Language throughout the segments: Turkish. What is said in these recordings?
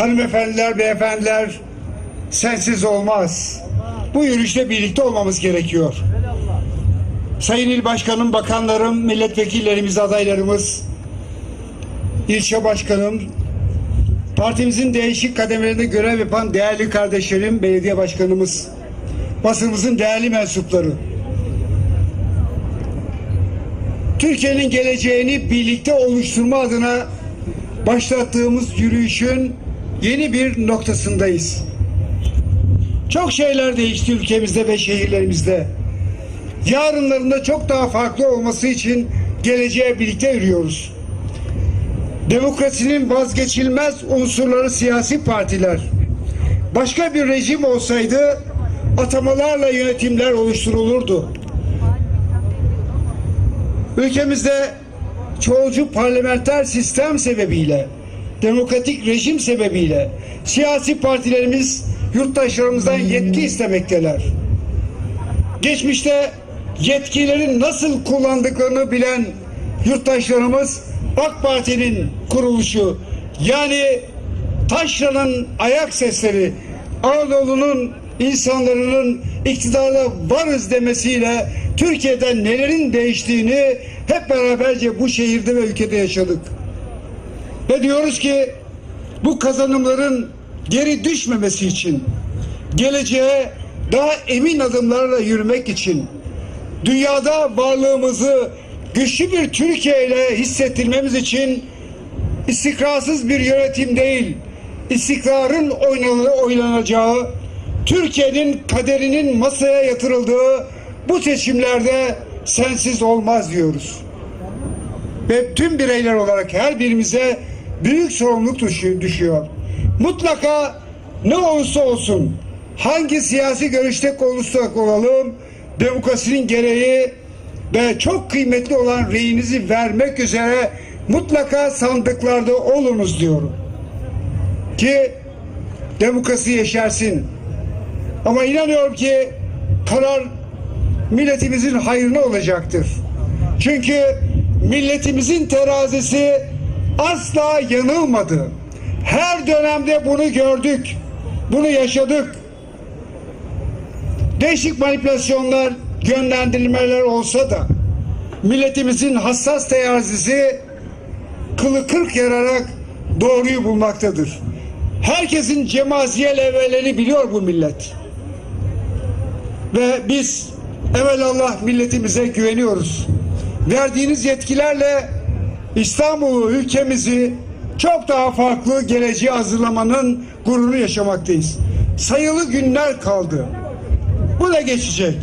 hanımefendiler, beyefendiler sensiz olmaz. Bu yürüyüşte birlikte olmamız gerekiyor. Sayın İl Başkanım, bakanlarım, milletvekillerimiz, adaylarımız, ilçe başkanım, partimizin değişik kademelerinde görev yapan değerli kardeşlerim, belediye başkanımız, basınımızın değerli mensupları. Türkiye'nin geleceğini birlikte oluşturma adına başlattığımız yürüyüşün yeni bir noktasındayız. Çok şeyler değişti ülkemizde ve şehirlerimizde. Yarınlarında çok daha farklı olması için geleceğe birlikte yürüyoruz. Demokrasinin vazgeçilmez unsurları siyasi partiler. Başka bir rejim olsaydı atamalarla yönetimler oluşturulurdu. Ülkemizde çoğulcu parlamenter sistem sebebiyle, demokratik rejim sebebiyle siyasi partilerimiz yurttaşlarımızdan yetki istemekteler. Geçmişte yetkilerin nasıl kullandıklarını bilen yurttaşlarımız AK Parti'nin kuruluşu yani taşranın ayak sesleri Anadolu'nun insanların iktidarda varız demesiyle Türkiye'de nelerin değiştiğini hep beraberce bu şehirde ve ülkede yaşadık. Ve diyoruz ki bu kazanımların geri düşmemesi için geleceğe daha emin adımlarla yürümek için dünyada varlığımızı güçlü bir Türkiye ile hissettirmemiz için istikrarsız bir yönetim değil, istikrarın oynana- oynanacağı, Türkiye'nin kaderinin masaya yatırıldığı bu seçimlerde sensiz olmaz diyoruz. Ve tüm bireyler olarak her birimize büyük sorumluluk düşü- düşüyor. Mutlaka ne olursa olsun, hangi siyasi görüşte olursak olalım, demokrasinin gereği ve çok kıymetli olan reyinizi vermek üzere mutlaka sandıklarda olunuz diyorum. Ki demokrasi yeşersin. Ama inanıyorum ki karar milletimizin hayrına olacaktır. Çünkü milletimizin terazisi asla yanılmadı. Her dönemde bunu gördük. Bunu yaşadık. Değişik manipülasyonlar, yönlendirmeler olsa da milletimizin hassas terazisi kılı kırk yararak doğruyu bulmaktadır. Herkesin cemaziyel evvelleri biliyor bu millet. Ve biz evelallah milletimize güveniyoruz. Verdiğiniz yetkilerle İstanbul'u, ülkemizi çok daha farklı geleceğe hazırlamanın gururunu yaşamaktayız. Sayılı günler kaldı. Bu da geçecek.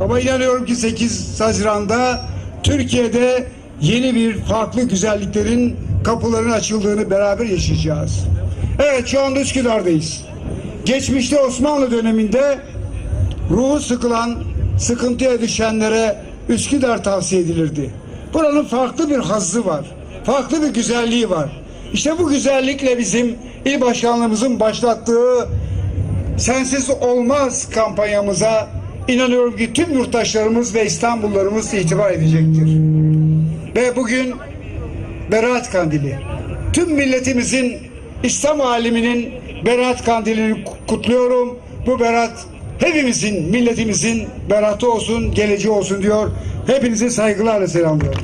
Ama inanıyorum ki 8 Haziran'da Türkiye'de yeni bir farklı güzelliklerin kapılarının açıldığını beraber yaşayacağız. Evet şu anda Üsküdar'dayız. Geçmişte Osmanlı döneminde ruhu sıkılan, sıkıntıya düşenlere Üsküdar tavsiye edilirdi. Buranın farklı bir hazzı var. Farklı bir güzelliği var. İşte bu güzellikle bizim il başkanlığımızın başlattığı Sensiz Olmaz kampanyamıza inanıyorum ki tüm yurttaşlarımız ve İstanbullularımız itibar edecektir. Ve bugün Berat Kandili. Tüm milletimizin İslam aleminin Berat Kandili'ni kutluyorum. Bu Berat hepimizin, milletimizin beratı olsun, geleceği olsun diyor. Hepinizi saygılarla selamlıyorum.